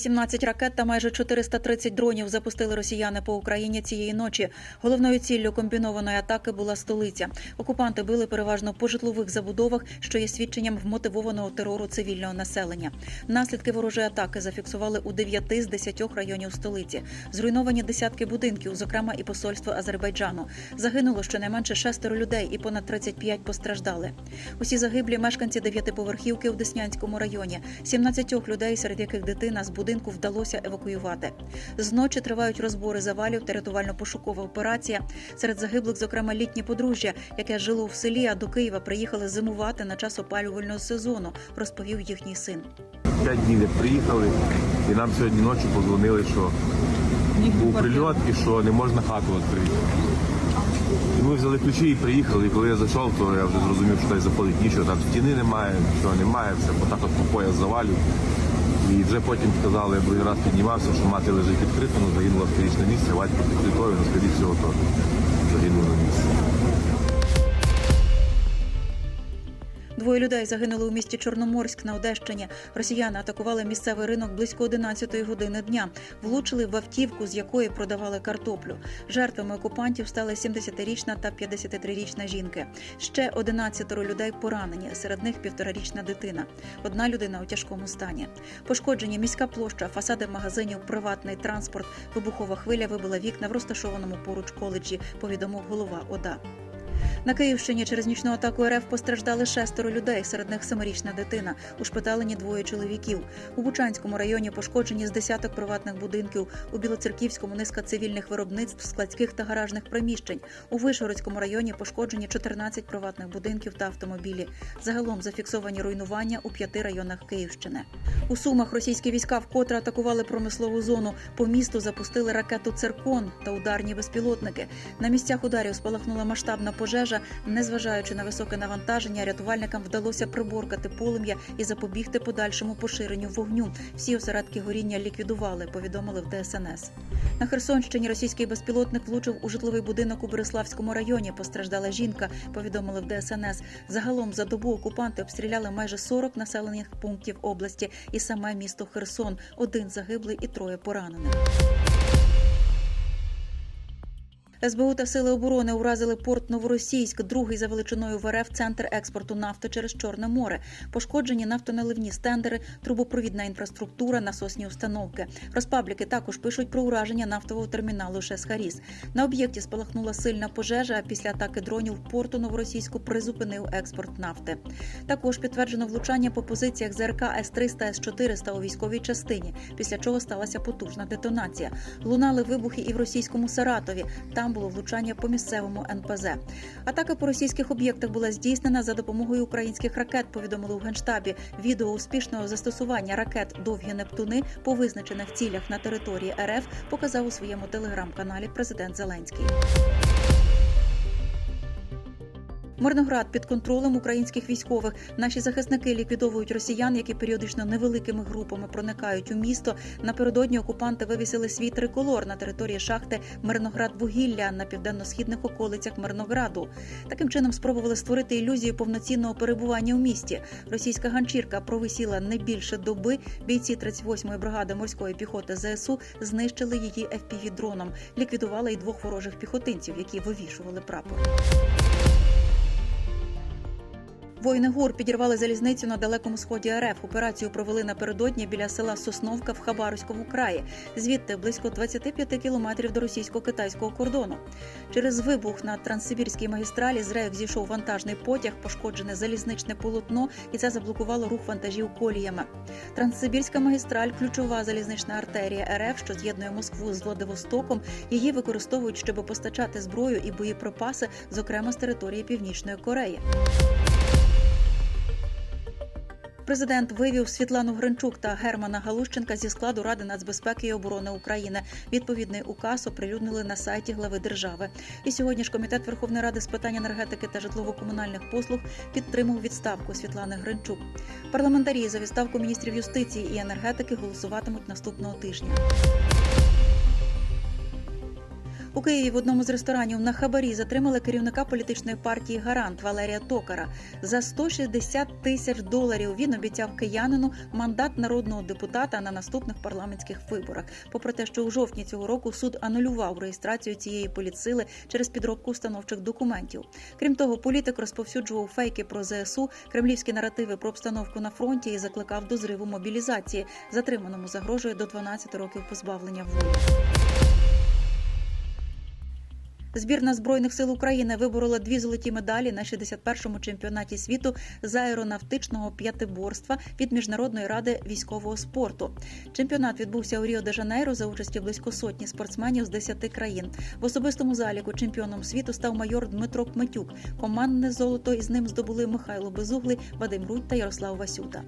18 ракет та майже 430 дронів запустили росіяни по Україні цієї ночі. Головною ціллю комбінованої атаки була столиця. Окупанти били переважно по житлових забудовах, що є свідченням вмотивованого терору цивільного населення. Наслідки ворожої атаки зафіксували у 9 з 10 районів столиці. Зруйновані десятки будинків, зокрема і посольство Азербайджану. Загинуло щонайменше шестеро людей і понад 35 постраждали. Усі загиблі мешканці дев'ятиповерхівки у Деснянському районі. 17 людей, серед яких дитина з вдалося евакуювати. Зночі тривають розбори завалів та рятувально-пошукова операція. Серед загиблих, зокрема, літнє подружжя, яке жило в селі, а до Києва приїхали зимувати на час опалювального сезону, розповів їхній син. П'ять днів як приїхали, і нам сьогодні ночі подзвонили, що був прильот і що не можна хату відкрити. І ми взяли ключі і приїхали. І коли я зайшов, то я вже зрозумів, що той заходить нічого, там стіни немає, нічого немає, все отак от по пояс завалю. І вже потім сказали, я другий раз піднімався, що мати лежить відкрито, але загинула в сторічне місце, батько підкритою, але скоріше всього, то загинула на місці. Двоє людей загинули у місті Чорноморськ на Одещині. Росіяни атакували місцевий ринок близько 11 години дня. Влучили в автівку, з якої продавали картоплю. Жертвами окупантів стали 70-річна та 53-річна жінки. Ще 11 людей поранені. Серед них півторарічна дитина. Одна людина у тяжкому стані. Пошкоджені міська площа, фасади магазинів, приватний транспорт. Вибухова хвиля вибила вікна в розташованому поруч коледжі. Повідомив голова ОДА. На Київщині через нічну атаку РФ постраждали шестеро людей, серед них семирічна дитина. Ушпиталені двоє чоловіків. У Бучанському районі пошкоджені з десяток приватних будинків. У Білоцерківському низка цивільних виробництв, складських та гаражних приміщень. У Вишгородському районі пошкоджені 14 приватних будинків та автомобілі. Загалом зафіксовані руйнування у п'яти районах Київщини. У Сумах російські війська вкотре атакували промислову зону. По місту запустили ракету Циркон та ударні безпілотники. На місцях ударів спалахнула масштабна пожежа. Незважаючи на високе навантаження, рятувальникам вдалося приборкати полум'я і запобігти подальшому поширенню вогню. Всі осередки горіння ліквідували, повідомили в ДСНС. На Херсонщині російський безпілотник влучив у житловий будинок у Береславському районі. Постраждала жінка, повідомили в ДСНС. Загалом за добу окупанти обстріляли майже 40 населених пунктів області і саме місто Херсон. Один загиблий і троє поранених. СБУ та сили оборони уразили порт Новоросійськ, другий за величиною в РФ центр експорту нафти через Чорне море. Пошкоджені нафтоналивні стендери, трубопровідна інфраструктура, насосні установки. Розпабліки також пишуть про ураження нафтового терміналу Шесхаріс. На об'єкті спалахнула сильна пожежа. А після атаки дронів порту Новоросійську призупинив експорт нафти. Також підтверджено влучання по позиціях ЗРК С-300, С-400 у військовій частині, після чого сталася потужна детонація. Лунали вибухи і в російському Саратові. Там було влучання по місцевому НПЗ. Атака по російських об'єктах була здійснена за допомогою українських ракет. Повідомили у генштабі. Відео успішного застосування ракет довгі Нептуни по визначених цілях на території РФ показав у своєму телеграм-каналі президент Зеленський. Мирноград під контролем українських військових. Наші захисники ліквідовують росіян, які періодично невеликими групами проникають у місто. Напередодні окупанти вивісили свій триколор на території шахти Мирноград вугілля на південно-східних околицях Мирнограду. Таким чином спробували створити ілюзію повноцінного перебування у місті. Російська ганчірка провисіла не більше доби. Бійці 38-ї бригади морської піхоти ЗСУ знищили її fpv дроном ліквідували й двох ворожих піхотинців, які вивішували прапор. Воїни ГУР підірвали залізницю на далекому сході РФ. Операцію провели напередодні біля села Сосновка в Хабаровському краї. Звідти близько 25 кілометрів до російсько-китайського кордону. Через вибух на Транссибірській магістралі з рейок зійшов вантажний потяг, пошкоджене залізничне полотно, і це заблокувало рух вантажів коліями. Транссибірська магістраль ключова залізнична артерія РФ, що з'єднує Москву з Владивостоком. Її використовують, щоб постачати зброю і боєприпаси, зокрема з території Північної Кореї. Президент вивів Світлану Гринчук та Германа Галущенка зі складу Ради нацбезпеки і оборони України. Відповідний указ оприлюднили на сайті глави держави. І сьогодні ж комітет Верховної Ради з питань енергетики та житлово-комунальних послуг підтримав відставку Світлани Гринчук. Парламентарі за відставку міністрів юстиції і енергетики голосуватимуть наступного тижня. У Києві в одному з ресторанів на хабарі затримали керівника політичної партії Гарант Валерія Токара. За 160 тисяч доларів він обіцяв киянину мандат народного депутата на наступних парламентських виборах. Попри те, що у жовтні цього року суд анулював реєстрацію цієї політсили через підробку установчих документів. Крім того, політик розповсюджував фейки про ЗСУ, кремлівські наративи про обстановку на фронті і закликав до зриву мобілізації. Затриманому загрожує до 12 років позбавлення волі. Збірна збройних сил України виборола дві золоті медалі на 61-му чемпіонаті світу з аеронавтичного п'ятиборства від міжнародної ради військового спорту. Чемпіонат відбувся у Ріо де Жанейро за участі близько сотні спортсменів з 10 країн. В особистому заліку чемпіоном світу став майор Дмитро Кметюк. Командне золото із ним здобули Михайло Безуглий, Вадим Рудь та Ярослав Васюта.